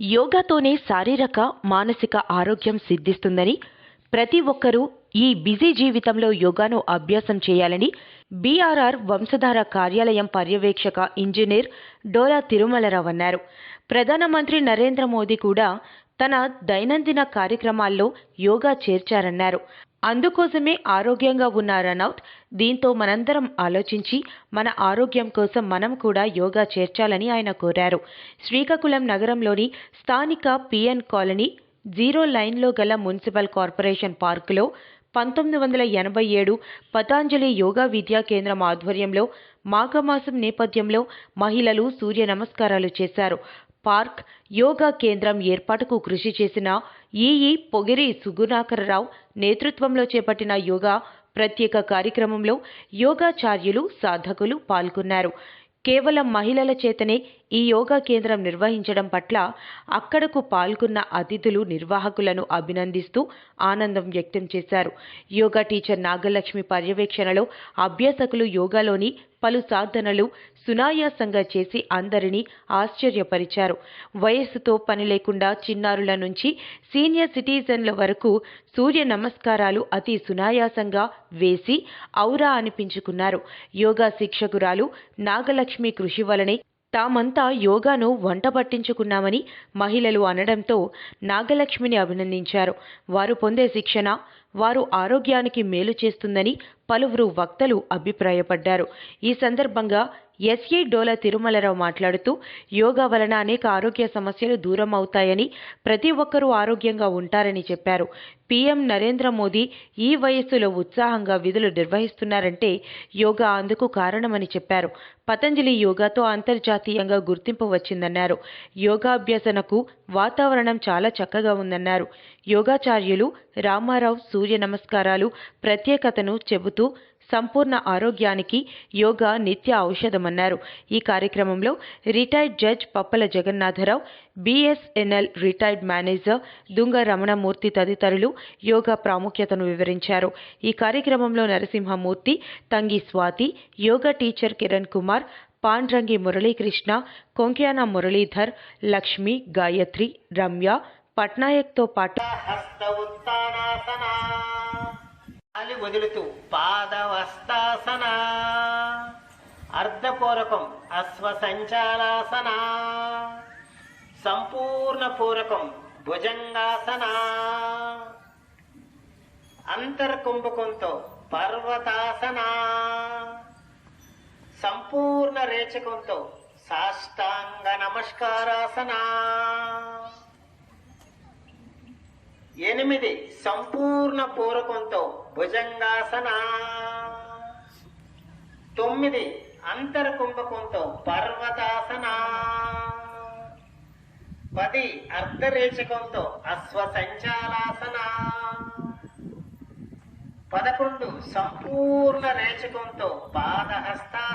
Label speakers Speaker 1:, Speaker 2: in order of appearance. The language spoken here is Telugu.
Speaker 1: యోగాతోనే శారీరక మానసిక ఆరోగ్యం సిద్ధిస్తుందని ప్రతి ఒక్కరూ ఈ బిజీ జీవితంలో యోగాను అభ్యాసం చేయాలని బీఆర్ఆర్ వంశధార కార్యాలయం పర్యవేక్షక ఇంజనీర్ డోలా తిరుమలరావు అన్నారు. ప్రధానమంత్రి నరేంద్ర మోదీ కూడా తన దైనందిన కార్యక్రమాల్లో యోగా చేర్చారన్నారు. అందుకోసమే ఆరోగ్యంగా ఉన్న రనౌత్ దీంతో మనందరం ఆలోచించి మన ఆరోగ్యం కోసం మనం కూడా యోగా చేర్చాలని ఆయన కోరారు. శ్రీకాకుళం నగరంలోని స్థానిక పిఎన్ కాలనీ జీరో లైన్లో గల మున్సిపల్ కార్పొరేషన్ పార్కులో పంతొమ్మిది వందల ఎనభై ఏడు పతాంజలి యోగా విద్యా కేంద్రం ఆధ్వర్యంలో మాఘమాసం నేపథ్యంలో మహిళలు సూర్య నమస్కారాలు చేశారు. పార్క్ యోగా కేంద్రం ఏర్పాటుకు కృషి చేసిన ఈఈ పొగిరి సుగుణాకరరావు నేతృత్వంలో చేపట్టిన యోగా ప్రత్యేక కార్యక్రమంలో యోగాచార్యులు సాధకులు పాల్గొన్నారు. కేవలం మహిళల చేతనే ఈ యోగా కేంద్రం నిర్వహించడం పట్ల అక్కడకు పాల్గొన్న అతిథులు నిర్వాహకులను అభినందిస్తూ ఆనందం వ్యక్తం చేశారు. యోగా టీచర్ నాగలక్ష్మి పర్యవేక్షణలో అభ్యాసకులు యోగాలోని పలు సాధనలు సునాయాసంగా చేసి అందరినీ ఆశ్చర్యపరిచారు. వయస్సుతో పని లేకుండా చిన్నారుల నుంచి సీనియర్ సిటిజన్ల వరకు సూర్య నమస్కారాలు అతి సునాయాసంగా వేసి ఔరా అనిపించుకున్నారు. యోగా శిక్షకురాలు నాగలక్ష్మి కృషి వలనే తామంతా యోగాను వంట పట్టించుకున్నామని మహిళలు అనడంతో నాగలక్ష్మిని అభినందించారు. వారు పొందే శిక్షణ వారు ఆరోగ్యానికి మేలు చేస్తుందని పలువురు వక్తలు అభిప్రాయపడ్డారు. ఈ సందర్భంగా ఎస్ఏ డోల తిరుమలరావు మాట్లాడుతూ యోగా వలన అనేక ఆరోగ్య సమస్యలు దూరం అవుతాయని ప్రతి ఒక్కరూ ఆరోగ్యంగా ఉంటారని చెప్పారు. పీఎం నరేంద్ర మోదీ ఈ వయస్సులో ఉత్సాహంగా విధులు నిర్వహిస్తున్నారంటే యోగా అందుకు కారణమని చెప్పారు. పతంజలి యోగాతో అంతర్జాతీయంగా గుర్తింపు వచ్చిందన్నారు. యోగాభ్యసనకు వాతావరణం చాలా చక్కగా ఉందన్నారు. యోగాచార్యులు రామారావు సూర్య నమస్కారాలు ప్రత్యేకతను చెబుతూ సంపూర్ణ ఆరోగ్యానికి యోగా నిత్య ఔషధమన్నారు. ఈ కార్యక్రమంలో retired judge Pappala Jagannatharao BSNL retired manager Dunga Ramanamurthy తదితరులు యోగా ప్రాముఖ్యతను వివరించారు. ఈ కార్యక్రమంలో నరసింహమూర్తి తంగి స్వాతి యోగా టీచర్ కిరణ్ కుమార్ పాండ్రంగి మురళీకృష్ణ కొంక్యాన మురళీధర్ లక్ష్మి గాయత్రి రమ్య పట్నాయక్తో పాటు
Speaker 2: హస్త గాలి వదులుతూ పాదవస్తాసన. అర్ధపూరకం అశ్వసంచాలాసన. సంపూర్ణ పూరకం భుజంగాసన. అంతర్కుంభకంతో పర్వతాసన. సంపూర్ణ రేచకంతో సాష్టాంగ నమస్కారాసన. ఎనిమిది సంపూర్ణ పూరకంతో భుజంగాసన. తొమ్మిది అంతర్కుంభకంతో పర్వతాసన. పది అర్ధరేచకంతో అశ్వసంచాలాసన. పదకొండు సంపూర్ణ రేచకంతో పాదహస్తాసన